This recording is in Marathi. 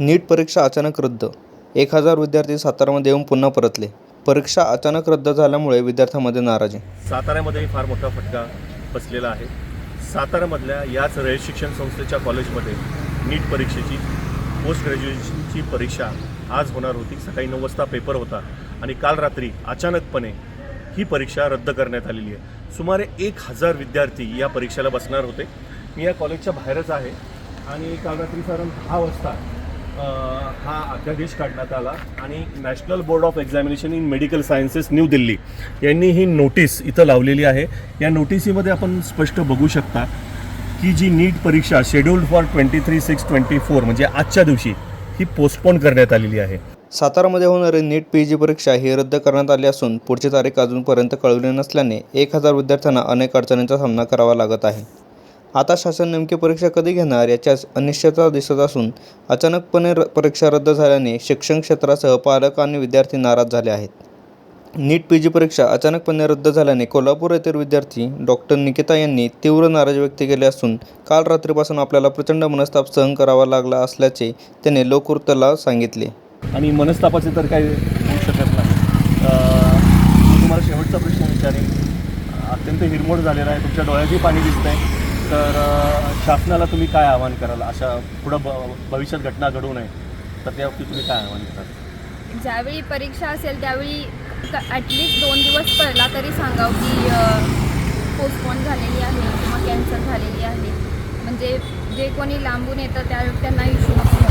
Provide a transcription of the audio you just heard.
नीट परीक्षा अचानक रद्द. एक हजार विद्यार्थी सातारामध्ये येऊन पुन्हा परतले. परीक्षा अचानक रद्द झाल्यामुळे विद्यार्थ्यांमध्ये नाराजी. साताऱ्यामध्येही फार मोठा फटका बसलेला आहे. साताऱ्यामधल्या याच रयत शिक्षण संस्थेच्या कॉलेजमध्ये नीट परीक्षेची पोस्ट ग्रॅज्युएशनची परीक्षा आज होणार होती. सकाळी नऊ वाजता पेपर होता आणि काल रात्री अचानकपणे ही परीक्षा रद्द करण्यात आलेली आहे. सुमारे एक हजार विद्यार्थी या परीक्षेला बसणार होते. मी या कॉलेजच्या बाहेरच आहे आणि काल रात्री साधारण दहा वाजता हा अध्यादेश काढण्यात आला आणि national board of examination in medical sciences new Delhi यांनी ही नोटीस इथं लावलेली आहे. या नोटिसीमध्ये आपण स्पष्ट बघू शकता की जी नीट परीक्षा scheduled for twenty three six twenty four म्हणजे आजच्या दिवशी ही पोस्टपोन करण्यात आलेली आहे. सातारामध्ये होणारी नीट पी जी परीक्षा ही रद्द करण्यात आली असून पुढची तारीख अजूनपर्यंत कळवली नसल्याने एक हजार विद्यार्थ्यांना अनेक अडचणींचा सामना करावा लागत आहे. आता शासन नेमकी परीक्षा कधी घेणार याच्यास अनिश्चितता दिसत असून अचानकपणे र परीक्षा रद्द झाल्याने शिक्षण क्षेत्रासह पालक आणि विद्यार्थी नाराज झाले आहेत. नीट पी जी परीक्षा अचानकपणे रद्द झाल्याने कोल्हापूर येथील विद्यार्थी डॉक्टर निकिता यांनी तीव्र नाराजी व्यक्त केली असून काल रात्रीपासून आपल्याला प्रचंड मनस्ताप सहन करावा लागला असल्याचे त्याने लोकवृत्तला सांगितले. आणि मनस्तापाचे तर काही होऊ शकत नाही तुम्हाला शेवटचा प्रश्न विचारेन. अत्यंत हिरमोड झालेला आहे. तुमच्या डोळ्यातही पाणी दिसत आहे तर शासनाला तुम्ही काय आवाहन कराल? अशा पुढं ब भविष्यात घटना घडू नये तर त्या बाबतीत तुम्ही काय आवाहन कराल? ज्यावेळी परीक्षा असेल त्यावेळी ॲटलिस्ट दोन दिवस पहिला तरी सांगावं की पोस्टपोन झालेली आहे किंवा कॅन्सल झालेली आहे. म्हणजे जे कोणी लांबून येतं त्या त्यांना इश्यू नको